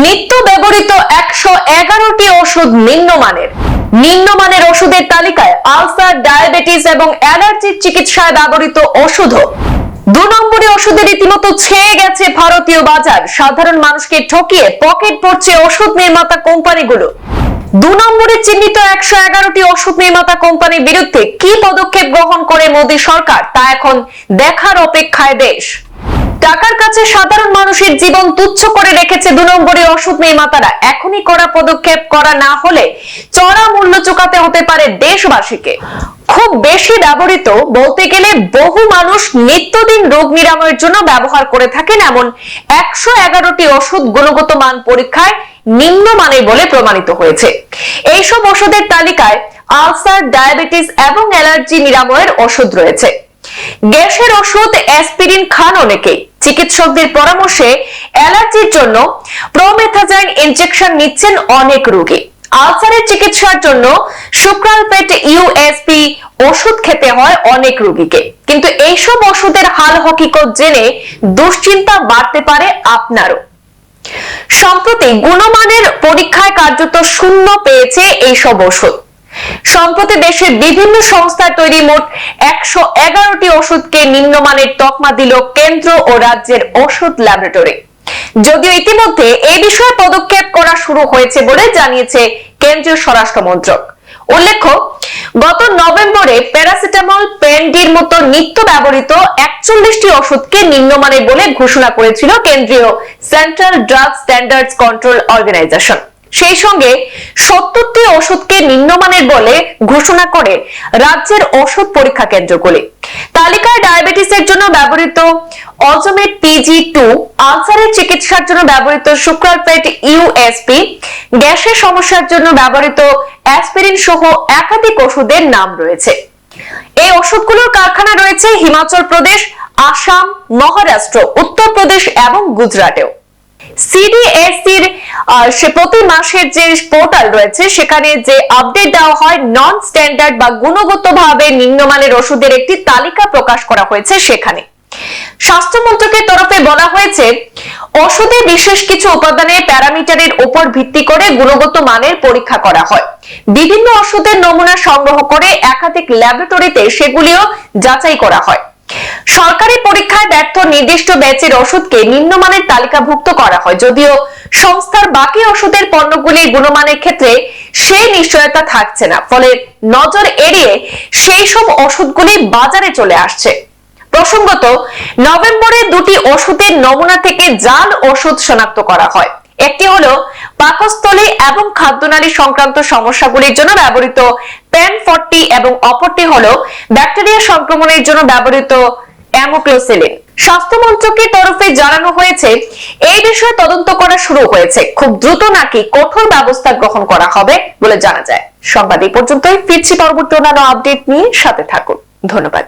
নিত্য ব্যবহৃত একশো এগারোটি ওষুধ নিম্নমানের। নিম্নমানের ওষুধের তালিকায় আলসার, ডায়াবেটিস এবং অ্যালার্জির চিকিৎসায় ব্যবহৃত ওষুধও। দু নম্বরী ওষুধের রীতিমতো ছেয়ে গেছে ভারতীয় বাজার। সাধারণ মানুষকে ঠকিয়ে পকেট ভরছে ওষুধ নির্মাতা কোম্পানিগুলো। দু নম্বরে চিহ্নিত একশো এগারোটি ওষুধ নির্মাতা কোম্পানির বিরুদ্ধে কি পদক্ষেপ গ্রহণ করে মোদী সরকার তা এখন দেখার অপেক্ষায় দেশ। টাকার কাছে সাধারণ মানুষের জীবন তুচ্ছ করে রেখেছে দু নম্বরী ওষুধ নির্মাতারা এখনই করা পদক্ষেপ করা না হলে চড়া মূল্য চুকাতে হতে পারে দেশবাসীকে। খুব বেশি ব্যবহৃত বলতে গেলে বহু মানুষ নিত্যদিন রোগ নিরাময়ের জন্য ব্যবহার করে থাকেন এমন একশো এগারোটি ওষুধ গুণগত মান পরীক্ষায় নিম্নমানের বলে প্রমাণিত হয়েছে। এইসব ওষুধের তালিকায় আলসার, ডায়াবেটিস এবং অ্যালার্জি নিরাময়ের ওষুধ রয়েছে। গ্যাসের ওষুধ, অ্যাসপিরিন খান অনেকেই। চিকিৎসকদের পরামর্শে অ্যালার্জির জন্য প্রোমেথাজাইন ইনজেকশন নিচ্ছেন অনেক রোগী। আলসারের চিকিৎসার জন্য শুক্রাল শুক্রালপেট ইউএসপি ওষুধ খেতে হয় অনেক রোগীকে। কিন্তু এইসব ওষুধের হাল হকিকত জেনে দুশ্চিন্তা বাড়তে পারে আপনারও। সম্প্রতি গুণমানের পরীক্ষায় কার্যত শূন্য পেয়েছে এইসব ওষুধ। সম্প্রতি দেশের বিভিন্ন সংস্থার তৈরি মোট একশো এগারোটি ওষুধকে নিম্নমানের তকমা দিল কেন্দ্র ও রাজ্যের ওষুধ ল্যাবরেটরি। যদিও ইতিমধ্যে এই বিষয়ে পদক্ষেপ করা শুরু হয়েছে বলে জানিয়েছে কেন্দ্রীয় স্বরাষ্ট্র মন্ত্রক। উল্লেখ্য, গত নভেম্বরে প্যারাসিটামল পেনডির মতো নিত্য ব্যবহৃত একচল্লিশটি ওষুধকে নিম্নমানের বলে ঘোষণা করেছিল কেন্দ্রীয় central drug standards control organisation. সেই সঙ্গে সত্তরটি ওষুধকে নিম্নমানের বলে ঘোষণা করে রাজ্যের ওষুধ পরীক্ষা কেন্দ্রগুলি। তালিকায় ডায়াবেটিসের জন্য ব্যবহৃত অজমেট পিজি টু আলসারের চিকিৎসার জন্য ব্যবহৃত শুক্রালপেট ইউএসপি গ্যাসের সমস্যার জন্য ব্যবহৃত অ্যাসপিরিন সহ একাধিক ওষুধের নাম রয়েছে। এই ওষুধগুলোর কারখানা রয়েছে হিমাচল প্রদেশ, আসাম, মহারাষ্ট্র, উত্তরপ্রদেশ এবং গুজরাটেও। সিডিএসসির সে প্রতি মাসের যে পোর্টাল রয়েছে, সেখানে যে আপডেট দেওয়া হয় নন স্ট্যান্ডার্ড বা গুণগতভাবে নিম্নমানের ওষুধের একটি তালিকা প্রকাশ করা হয়েছে সেখানে। স্বাস্থ্য মন্ত্রকের তরফে বলা হয়েছে, ওষুধে বিশেষ কিছু উপাদানের প্যারামিটারের উপর ভিত্তি করে গুণগত মানের পরীক্ষা করা হয়। বিভিন্ন ওষুধের নমুনা সংগ্রহ করে একাধিক ল্যাবরেটরিতে সেগুলিও যাচাই করা হয়। সরকারি পরীক্ষায় ব্যর্থ নির্দিষ্ট ব্যাচের ওষুধকে নিম্নমানের তালিকাভুক্ত করা হয়। যদিও সংস্থার বাকি ওষুধের পণ্যগুলির গুণমানের ক্ষেত্রে সেই নিশ্চয়তা থাকছে না, ফলে নজর এড়িয়ে সেই সব ওষুধগুলি বাজারে চলে আসছে। প্রসঙ্গত, নভেম্বরে দুটি ওষুধের নমুনা থেকে জাল ওষুধ শনাক্ত করা হয়। একটি হলো পাকস্থলী এবং খাদ্যনালী সংক্রান্ত সমস্যাগুলির জন্য ব্যবহৃত প্যান ফর্টি এবং অপরটি হলো ব্যাকটেরিয়া সংক্রমণের জন্য ব্যবহৃত অ্যামোক্লোসিলিন। স্বাস্থ্য মন্ত্রকের তরফে জানানো হয়েছে, এই বিষয়ে তদন্ত করা শুরু হয়েছে। খুব দ্রুত নাকি কঠোর ব্যবস্থা গ্রহণ করা হবে বলে জানা যায়। সংবাদ এই পর্যন্তই। ফিরছি পরবর্তী অন্যান্য আপডেট নিয়ে সাথে থাকুন। ধন্যবাদ।